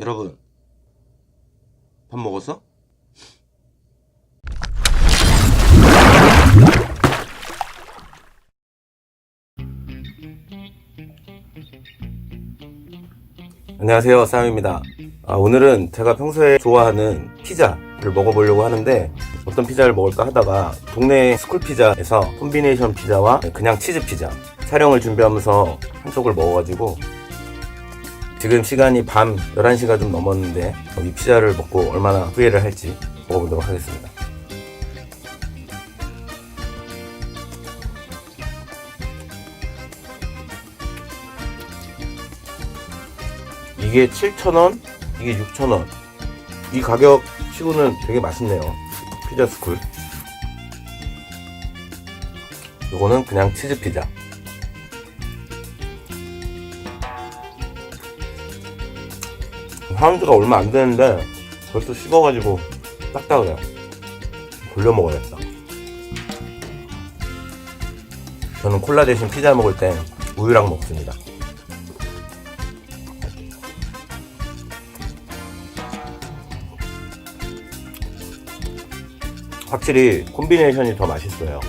여러분, 밥 먹었어? 안녕하세요, 쌈입니다. 아, 오늘은 제가 평소에 좋아하는 피자를 먹어보려고 하는데 어떤 피자를 먹을까 하다가 동네 스쿨 피자에서 콤비네이션 피자와 그냥 치즈 피자 촬영을 준비하면서 한쪽을 먹어가지고 지금 시간이 밤 11시가 좀 넘었는데 이 피자를 먹고 얼마나 후회를 할지 먹어보도록 하겠습니다. 이게 7,000원, 이게 6,000원. 이 가격 치고는 되게 맛있네요. 피자 스쿨. 요거는 그냥 치즈 피자. 하운드가 얼마 안 되는데 벌써 식어가지고 딱딱해요. 돌려 먹어야겠다. 저는 콜라 대신 피자 먹을 때 우유랑 먹습니다. 확실히 콤비네이션이 더 맛있어요.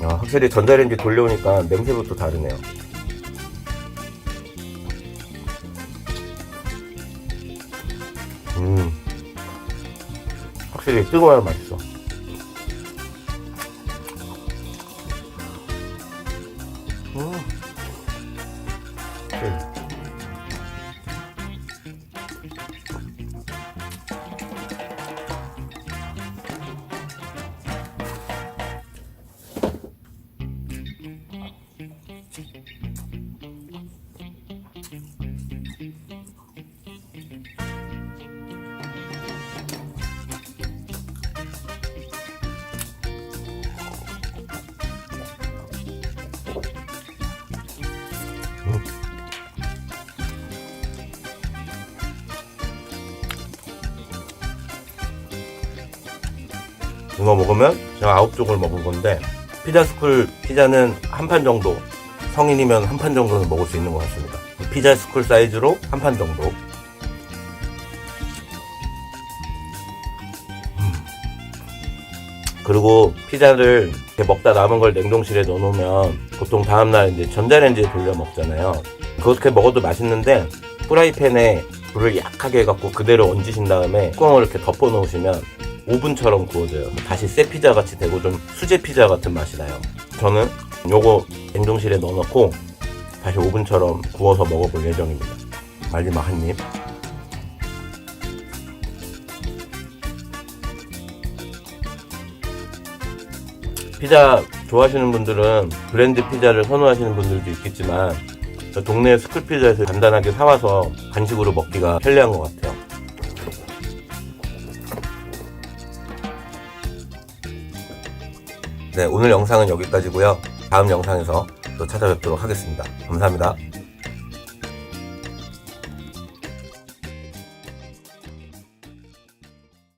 아, 확실히 전자레인지 돌려오니까 냄새부터 다르네요. 음, 확실히 뜨거워야 맛있어. 음. 음. 이거 먹으면 제가 아홉 쪽을 먹은 건데 피자 스쿨 피자는 한 판 정도 성인이면 한 판 정도는 먹을 수 있는 것 같습니다. 피자 스쿨 사이즈로 한 판 정도. 음. 그리고 피자를 이렇게 먹다 남은 걸 냉동실에 넣어놓으면 보통 다음날 이제 전자레인지에 돌려 먹잖아요. 그렇게 먹어도 맛있는데 프라이팬에 불을 약하게 해갖고 그대로 얹으신 다음에 뚜껑을 이렇게 덮어 놓으시면 오븐처럼 구워져요. 다시 새 피자 같이 되고 좀 수제 피자 같은 맛이 나요. 저는 요거 냉동실에 넣어놓고 다시 오븐처럼 구워서 먹어볼 예정입니다. 마지막 한 입. 피자 좋아하시는 분들은 브랜드 피자를 선호하시는 분들도 있겠지만 동네 스쿨 피자에서 간단하게 사와서 간식으로 먹기가 편리한 것 같아요. 네, 오늘 영상은 여기까지고요. 다음 영상에서 또 찾아뵙도록 하겠습니다. 감사합니다.